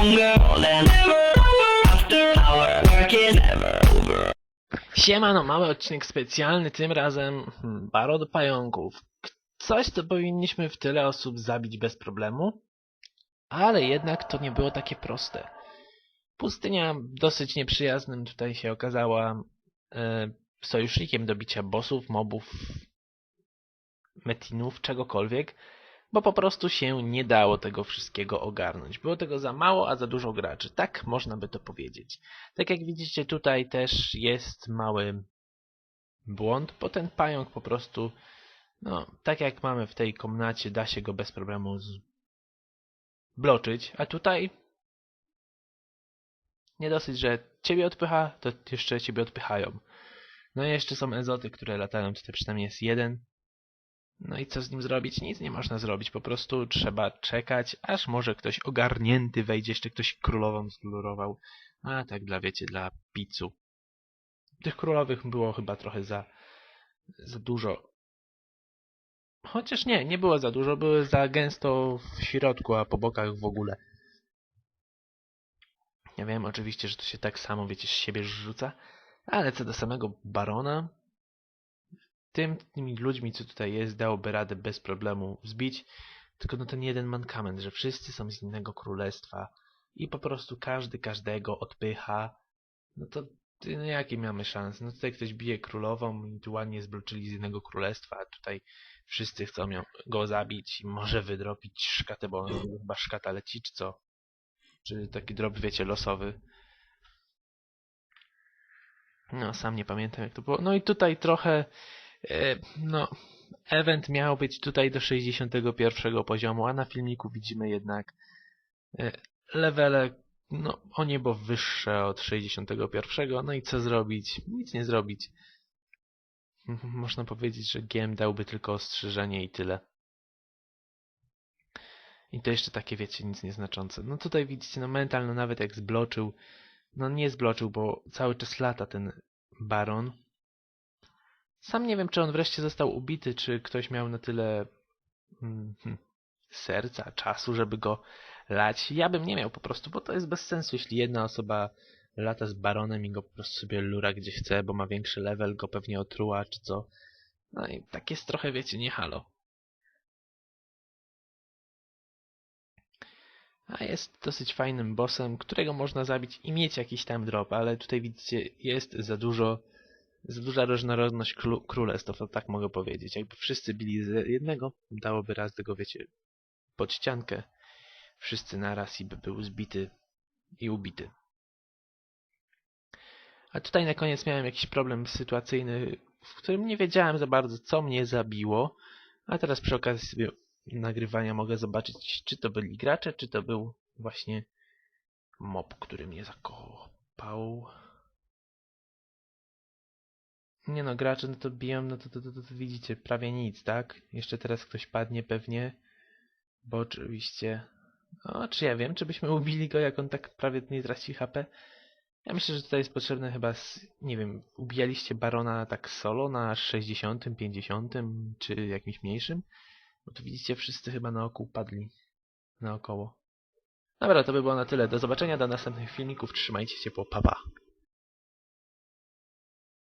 stronger than. Siemano, mały odcinek specjalny, tym razem baro do pająków. Coś, co powinniśmy w tyle osób zabić bez problemu, ale jednak to nie było takie proste. Pustynia dosyć nieprzyjaznym tutaj się okazała e, sojusznikiem do bicia bossów, mobów, metinów, czegokolwiek, bo po prostu się nie dało tego wszystkiego ogarnąć. Było tego za mało, a za dużo graczy. Tak można by to powiedzieć. Tak jak widzicie tutaj też jest mały błąd, bo ten pająk po prostu, no tak jak mamy w tej komnacie, da się go bez problemu zbloczyć, a tutaj nie dosyć, że ciebie odpycha, to jeszcze ciebie odpychają. No i jeszcze są ezoty, które latają, tutaj przynajmniej jest jeden. No i co z nim zrobić? Nic nie można zrobić, po prostu trzeba czekać, aż może ktoś ogarnięty wejdzie, jeszcze ktoś królową zlurował. A tak dla, wiecie, dla pizzu. Tych królowych było chyba trochę za, za dużo. Chociaż nie, nie było za dużo, były za gęsto w środku, a po bokach w ogóle. Ja wiem oczywiście, że to się tak samo, wiecie, z siebie rzuca, ale co do samego barona, tym, tymi ludźmi, co tutaj jest, dałoby radę bez problemu zbić, tylko no ten jeden mankament, że wszyscy są z innego królestwa i po prostu każdy każdego odpycha, no to no jakie mamy szanse? No tutaj ktoś bije królową i tu zbloczyli z innego królestwa, a tutaj wszyscy chcą go zabić i może wydropić szkatę, bo chyba szkata leci, czy co? Czy taki drop, wiecie, losowy. No, sam nie pamiętam jak to było. No i tutaj trochę, no, event miał być tutaj do 61 poziomu, a na filmiku widzimy jednak e, levele, no, o niebo wyższe od 61. No i co zrobić? Nic nie zrobić. Można powiedzieć, że GM dałby tylko ostrzeżenie i tyle. I to jeszcze takie, wiecie, nic nieznaczące. No tutaj widzicie, no mental, no nawet jak zbloczył, no nie zbloczył, bo cały czas lata ten baron. Sam nie wiem, czy on wreszcie został ubity, czy ktoś miał na tyle mm, hm, serca, czasu, żeby go lać. Ja bym nie miał po prostu, bo to jest bez sensu, jeśli jedna osoba lata z baronem i go po prostu sobie lura gdzie chce, bo ma większy level, go pewnie otruła, czy co. No i tak jest trochę, wiecie, nie halo. A jest dosyć fajnym bossem, którego można zabić i mieć jakiś tam drop, ale tutaj widzicie, jest za dużo, za duża różnorodność król, królestw, to tak mogę powiedzieć. Jakby wszyscy bili z jednego, dałoby raz tego, wiecie, pod ściankę. Wszyscy naraz i by był zbity i ubity. A tutaj na koniec miałem jakiś problem sytuacyjny, w którym nie wiedziałem za bardzo, co mnie zabiło, a teraz przy okazji sobie nagrywania mogę zobaczyć, czy to byli gracze, czy to był właśnie mob, który mnie zakopał. Nie no, gracze no to biją, no to, to, to, to, to widzicie, prawie nic, tak? Jeszcze teraz ktoś padnie pewnie, bo oczywiście... O, czy ja wiem, czy byśmy ubili go, jak on tak prawie nie traci HP? Ja myślę, że tutaj jest potrzebne chyba, z, nie wiem, ubijaliście Barona tak solo na 60, 50 czy jakimś mniejszym? Bo tu widzicie, wszyscy chyba naokół padli. Naokoło. Dobra, to by było na tyle. Do zobaczenia do następnych filmików. Trzymajcie się, po papa.